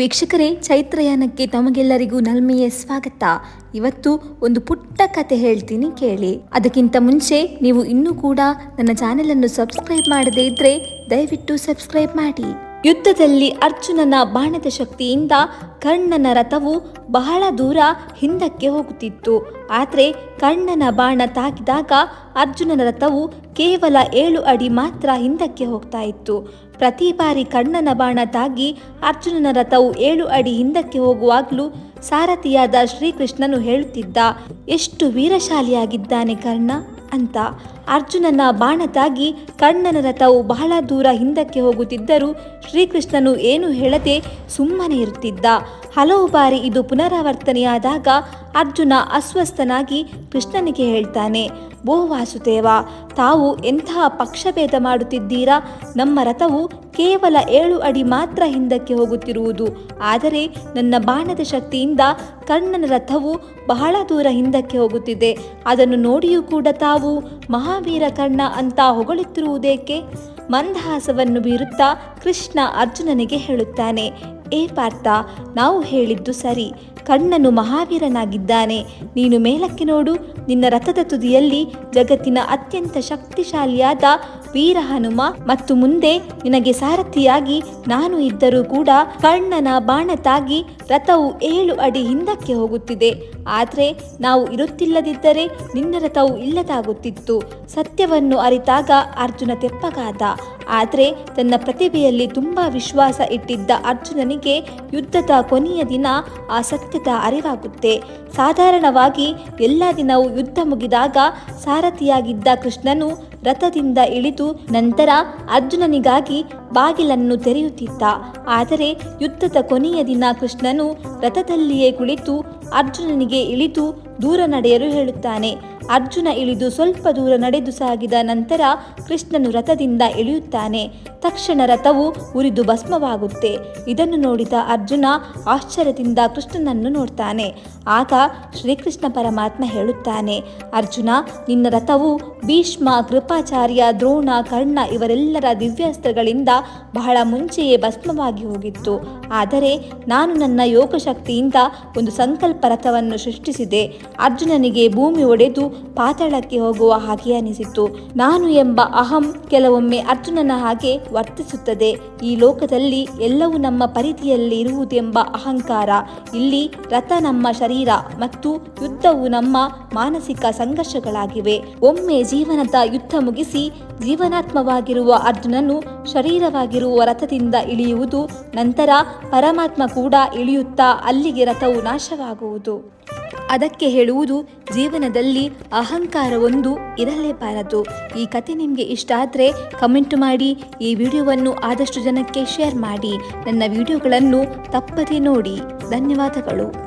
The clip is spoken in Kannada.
ವೀಕ್ಷಕರೇ, ಚೈತ್ರಯಾನಕ್ಕೆ ತಮಗೆಲ್ಲರಿಗೂ ನಲ್ಮೆಯ ಸ್ವಾಗತ. ಇವತ್ತು ಒಂದು ಪುಟ್ಟ ಕತೆ ಹೇಳ್ತೀನಿ ಕೇಳಿ. ಅದಕ್ಕಿಂತ ಮುಂಚೆ ನೀವು ಇನ್ನೂ ಕೂಡ ನನ್ನ ಚಾನೆಲ್ ಅನ್ನು ಸಬ್ಸ್ಕ್ರೈಬ್ ಮಾಡದೇ ಇದ್ರೆ ದಯವಿಟ್ಟು ಸಬ್ಸ್ಕ್ರೈಬ್ ಮಾಡಿ. ಯುದ್ಧದಲ್ಲಿ ಅರ್ಜುನನ ಬಾಣದ ಶಕ್ತಿಯಿಂದ ಕರ್ಣನ ರಥವು ಬಹಳ ದೂರ ಹಿಂದಕ್ಕೆ ಹೋಗುತ್ತಿತ್ತು. ಆದರೆ ಕರ್ಣನ ಬಾಣ ತಾಕಿದಾಗ ಅರ್ಜುನನ ರಥವು ಕೇವಲ ಏಳು ಅಡಿ ಮಾತ್ರ ಹಿಂದಕ್ಕೆ ಹೋಗ್ತಾ ಇತ್ತು. ಪ್ರತಿ ಬಾರಿ ಕರ್ಣನ ಬಾಣ ತಾಗಿ ಅರ್ಜುನನ ರಥವು ಏಳು ಅಡಿ ಹಿಂದಕ್ಕೆ ಹೋಗುವಾಗಲೂ ಸಾರಥಿಯಾದ ಶ್ರೀಕೃಷ್ಣನು ಹೇಳುತ್ತಿದ್ದ, ಎಷ್ಟು ವೀರಶಾಲಿಯಾಗಿದ್ದಾನೆ ಕರ್ಣ! ಅಂತ ಅರ್ಜುನನ ಬಾಣ ತಾಗಿ ಕರ್ಣನ ರಥವು ಬಹಳ ದೂರ ಹಿಂದಕ್ಕೆ ಹೋಗುತ್ತಿದ್ದರೂ ಶ್ರೀಕೃಷ್ಣನು ಏನು ಹೇಳದೆ ಸುಮ್ಮನೆ ಇರುತ್ತಿದ್ದ. ಹಲವು ಬಾರಿ ಇದು ಪುನರಾವರ್ತನೆಯಾದಾಗ ಅರ್ಜುನ ಅಸ್ವಸ್ಥನಾಗಿ ಕೃಷ್ಣನಿಗೆ ಹೇಳ್ತಾನೆ, ಓ ವಾಸುದೇವ, ತಾವು ಎಂತಹ ಪಕ್ಷಭೇದ ಮಾಡುತ್ತಿದ್ದೀರಾ? ನಮ್ಮ ರಥವು ಕೇವಲ ಏಳು ಅಡಿ ಮಾತ್ರ ಹಿಂದಕ್ಕೆ ಹೋಗುತ್ತಿರುವುದು. ಆದರೆ ನನ್ನ ಬಾಣದ ಶಕ್ತಿಯಿಂದ ಕರ್ಣನ ರಥವು ಬಹಳ ದೂರ ಹಿಂದಕ್ಕೆ ಹೋಗುತ್ತಿದೆ. ಅದನ್ನು ನೋಡಿಯೂ ಕೂಡ ತಾವು ಮಹಾವೀರ ಕರ್ಣ ಅಂತ ಹೊಗಳುತ್ತಿರುವುದೇಕೆ? ಮಂದಹಾಸವನ್ನು ಬೀರುತ್ತಾ ಕೃಷ್ಣ ಅರ್ಜುನನಿಗೆ ಹೇಳುತ್ತಾನೆ ಏ ಪಾರ್ಥ, ನಾವು ಹೇಳಿದ್ದು ಸರಿ. ಕಣ್ಣನು ಮಹಾವೀರನಾಗಿದ್ದಾನೆ. ನೀನು ಮೇಲಕ್ಕೆ ನೋಡು. ನಿನ್ನ ರಥದ ತುದಿಯಲ್ಲಿ ಜಗತ್ತಿನ ಅತ್ಯಂತ ಶಕ್ತಿಶಾಲಿಯಾದ ವೀರ ಹನುಮ ಮತ್ತು ಮುಂದೆ ನಿನಗೆ ಸಾರಥಿಯಾಗಿ ನಾನು ಇದ್ದರೂ ಕೂಡ ಕರ್ಣನ ಬಾಣ ತಾಗಿ ರಥವು ಏಳು ಅಡಿ ಹಿಂದಕ್ಕೆ ಹೋಗುತ್ತಿದೆ. ಆದರೆ ನಾವು ಇರುತ್ತಿಲ್ಲದಿದ್ದರೆ ನಿನ್ನ ರಥವು ಇಲ್ಲದಾಗುತ್ತಿತ್ತು. ಸತ್ಯವನ್ನು ಅರಿತಾಗ ಅರ್ಜುನ ತೆಪ್ಪಗಾದ. ಆದರೆ ತನ್ನ ಪ್ರತಿಭೆಯಲ್ಲಿ ತುಂಬಾ ವಿಶ್ವಾಸ ಇಟ್ಟಿದ್ದ ಅರ್ಜುನನಿಗೆ ಯುದ್ಧದ ಕೊನೆಯ ದಿನ ಆ ಸತ್ಯದ ಅರಿವಾಗುತ್ತೆ. ಸಾಧಾರಣವಾಗಿ ಎಲ್ಲ ದಿನವೂ ಯುದ್ಧ ಮುಗಿದಾಗ ಸಾರಥಿಯಾಗಿದ್ದ ಕೃಷ್ಣನು ರಥದಿಂದ ಇಳಿದು ನಂತರ ಅರ್ಜುನನಿಗಾಗಿ ಬಾಗಿಲನ್ನು ತೆರೆಯುತ್ತಿದ್ದ. ಆದರೆ ಯುದ್ಧದ ಕೊನೆಯ ದಿನ ಕೃಷ್ಣನು ರಥದಲ್ಲಿಯೇ ಕುಳಿತು ಅರ್ಜುನನಿಗೆ ಇಳಿದು ದೂರ ನಡೆಯಲು ಹೇಳುತ್ತಾನೆ ಅರ್ಜುನ ಇಳಿದು ಸ್ವಲ್ಪ ದೂರ ನಡೆದು ಸಾಗಿದ ನಂತರ ಕೃಷ್ಣನು ರಥದಿಂದ ಇಳಿಯುತ್ತಾನೆ. ತಕ್ಷಣ ರಥವು ಉರಿದು ಭಸ್ಮವಾಗುತ್ತೆ. ಇದನ್ನು ನೋಡಿದ ಅರ್ಜುನ ಆಶ್ಚರ್ಯದಿಂದ ಕೃಷ್ಣನನ್ನು ನೋಡ್ತಾನೆ. ಆಗ ಶ್ರೀಕೃಷ್ಣ ಪರಮಾತ್ಮ ಹೇಳುತ್ತಾನೆ, ಅರ್ಜುನ, ನಿನ್ನ ರಥವು ಭೀಷ್ಮ, ಕೃಪಾಚಾರ್ಯ, ದ್ರೋಣ, ಕರ್ಣ ಇವರೆಲ್ಲರ ದಿವ್ಯಾಸ್ತ್ರಗಳಿಂದ ಬಹಳ ಮುಂಚೆಯೇ ಭಸ್ಮವಾಗಿ ಹೋಗಿತ್ತು. ಆದರೆ ನಾನು ನನ್ನ ಯೋಗಶಕ್ತಿಯಿಂದ ಒಂದು ಸಂಕಲ್ಪ ರಥವನ್ನು ಸೃಷ್ಟಿಸಿದೆ. ಅರ್ಜುನನಿಗೆ ಭೂಮಿ ಒಡೆದು ಪಾತಾಳಕ್ಕೆ ಹೋಗುವ ಹಾಗೆ ಅನಿಸಿತು. ನಾನು ಎಂಬ ಅಹಂ ಕೆಲವೊಮ್ಮೆ ಅರ್ಜುನನ ಹಾಗೆ ವರ್ತಿಸುತ್ತದೆ. ಈ ಲೋಕದಲ್ಲಿ ಎಲ್ಲವೂ ನಮ್ಮ ಪರಿಧಿಯಲ್ಲಿ ಇರುವುದೆಂಬ ಅಹಂಕಾರ. ಇಲ್ಲಿ ರಥ ನಮ್ಮ ಶರೀರ ಮತ್ತು ಯುದ್ಧವು ನಮ್ಮ ಮಾನಸಿಕ ಸಂಘರ್ಷಗಳಾಗಿವೆ. ಒಮ್ಮೆ ಜೀವನದ ಯುದ್ಧ ಮುಗಿಸಿ ಜೀವನಾತ್ಮವಾಗಿರುವ ಅರ್ಜುನನು ಶರೀರವಾಗಿರುವ ರಥದಿಂದ ಇಳಿಯುವುದು, ನಂತರ ಪರಮಾತ್ಮ ಕೂಡ ಇಳಿಯುತ್ತಾ ಅಲ್ಲಿಗೆ ರಥವು ನಾಶವಾಗುವುದು. ಅದಕ್ಕೆ ಹೇಳುವುದು ಜೀವನದಲ್ಲಿ ಅಹಂಕಾರವೊಂದು ಇರಲೇಬಾರದು. ಈ ಕತೆ ನಿಮಗೆ ಇಷ್ಟ ಆದರೆ ಕಮೆಂಟ್ ಮಾಡಿ, ಈ ವಿಡಿಯೋವನ್ನು ಆದಷ್ಟು ಜನಕ್ಕೆ ಶೇರ್ ಮಾಡಿ. ನನ್ನ ವಿಡಿಯೋಗಳನ್ನು ತಪ್ಪದೇ ನೋಡಿ. ಧನ್ಯವಾದಗಳು.